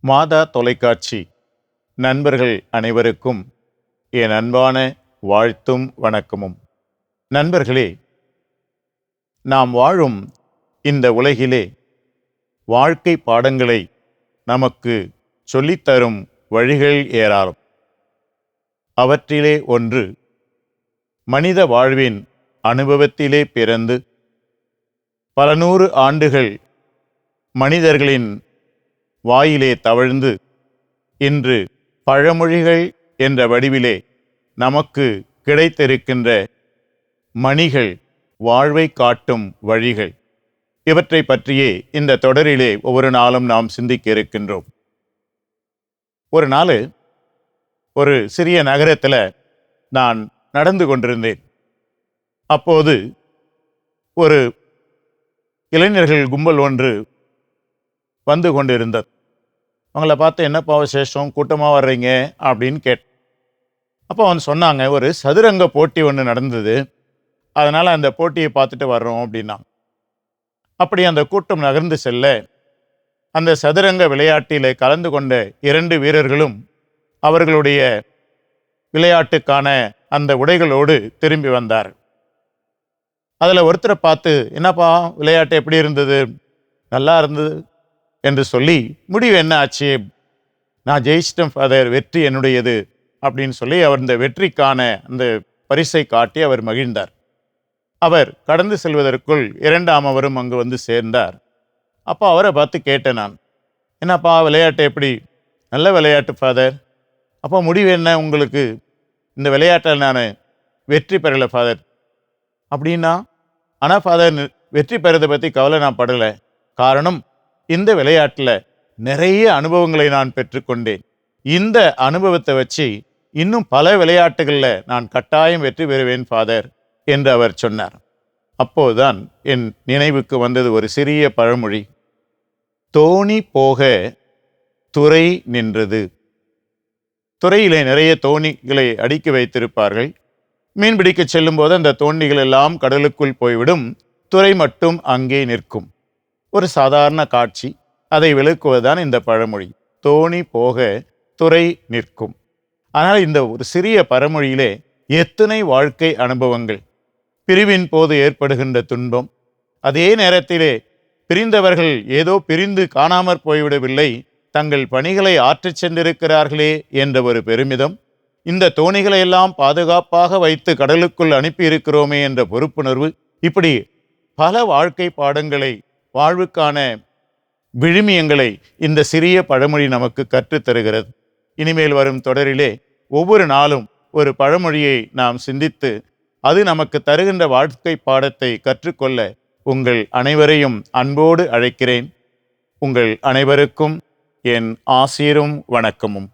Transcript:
மாதா தொலைக்காட்சி. நண்பர்கள் அனைவருக்கும் என் அன்பான வாழ்த்தும் வணக்கமும். நண்பர்களே நாம் வாழும் இந்த உலகிலே வாழ்க்கை பாடங்களை நமக்கு சொல்லித்தரும் வழிகள் ஏராளம். அவற்றிலே ஒன்று மனித வாழ்வின் அனுபவத்திலே பிறந்து பல நூறு ஆண்டுகள் மனிதர்களின் வாயிலே தவழ்ந்து இன்று பழமொழிகள் என்ற வடிவிலே நமக்கு கிடைத்திருக்கின்ற மணிகள் வாழ்வை காட்டும் வழிகள். இவற்றை பற்றியே இந்த தொடரிலே ஒவ்வொரு நாளும் நாம் சிந்திக்க இருக்கின்றோம். ஒரு நாள் ஒரு சிறிய நகரத்தில் நான் நடந்து கொண்டிருந்தேன். அப்போது ஒரு இளைஞர்கள் கும்பல் ஒன்று வந்து கொண்டிருந்தது. அவங்கள பார்த்து என்னப்பா விசேஷம்? கூட்டமாக வர்றீங்க? அப்படின்னு கேட் அப்போ அவன் சொன்னாங்க ஒரு சதுரங்க போட்டி ஒன்று நடந்தது. அதனால் அந்த போட்டியை பார்த்துட்டு வர்றோம் அப்படின்னா அப்படி அந்த கூட்டம் நகர்ந்து செல்ல அந்த சதுரங்க விளையாட்டிலே கலந்து கொண்ட இரண்டு வீரர்களும் அவர்களுடைய விளையாட்டுக்கான அந்த உடைகளோடு திரும்பி வந்தார் அதில் ஒருத்தரை பார்த்து என்னப்பா விளையாட்டு எப்படி இருந்தது? நல்லா இருந்தது. என்று சொல்லி முடிவு என்ன ஆச்சு? நான் ஜெயிச்சிட்டேன் ஃபாதர் வெற்றி என்னுடையது? அப்படின்னு சொல்லி அவர் இந்த வெற்றிக்கான அந்த பரிசை காட்டி அவர் மகிழ்ந்தார். அவர் கடந்து செல்வதற்குள் இரண்டாம் அவரும் அங்கு வந்து சேர்ந்தார். அப்போ அவரை பார்த்து கேட்டேன் நான் என்னப்பா விளையாட்டு எப்படி? நல்ல விளையாட்டு ஃபாதர் அப்போ முடிவு என்ன உங்களுக்கு? இந்த விளையாட்டில் நான் வெற்றி பெறலை ஃபாதர் அப்படின்னா ஆனால் ஃபாதர் வெற்றி பெறதை பற்றி கவலை நான் படலை. காரணம் இந்த விளையாட்டில் நிறைய அனுபவங்களை நான் பெற்றுக்கொண்டேன். இந்த அனுபவத்தை வச்சு இன்னும் பல விளையாட்டுகளில் நான் கட்டாயம் வெற்றி பெறுவேன் ஃபாதர் என்று அவர் சொன்னார். அப்போதுதான் என் நினைவுக்கு வந்தது ஒரு சிறிய பழமொழி. தோணி போக துறை நின்றது. துறையிலே நிறைய தோணிகளை அடுக்கி வைத்திருப்பார்கள். மீன்பிடிக்க செல்லும்போது அந்த தோண்டிகள் எல்லாம் கடலுக்குள் போய்விடும். துறை மட்டும் அங்கே நிற்கும். ஒரு சாதாரண காட்சி. அதை விளக்குவதுதான் இந்த பழமொழி. தோணி போக துறை நிற்கும். ஆனால் இந்த ஒரு சிறிய பரமொழியிலே எத்தனை வாழ்க்கை அனுபவங்கள். பிரிவின் போது ஏற்படுகின்ற துன்பம். அதே நேரத்திலே பிரிந்தவர்கள் ஏதோ பிரிந்து காணாமற் போய்விடவில்லை. தங்கள் பணிகளை ஆற்றிச் சென்றிருக்கிறார்களே என்ற ஒரு பெருமிதம். இந்த தோணிகளை எல்லாம் பாதுகாப்பாக வைத்து கடலுக்குள் அனுப்பி இருக்கிறோமே என்ற பொறுப்புணர்வு. இப்படி பல வாழ்க்கை பாடங்களை வாழ்வுக்கான விழுமியங்களை இந்த சிறிய பழமொழி நமக்கு கற்றுத் தருகிறது. இனிமேல் வரும் தொடரிலே ஒவ்வொரு நாளும் ஒரு பழமொழியை நாம் சிந்தித்து அது நமக்கு தருகின்ற வாழ்க்கை பாடத்தை கற்றுக்கொள்ள உங்கள் அனைவரையும் அன்போடு அழைக்கிறேன். உங்கள் அனைவருக்கும் என் ஆசீரும் வணக்கமும்.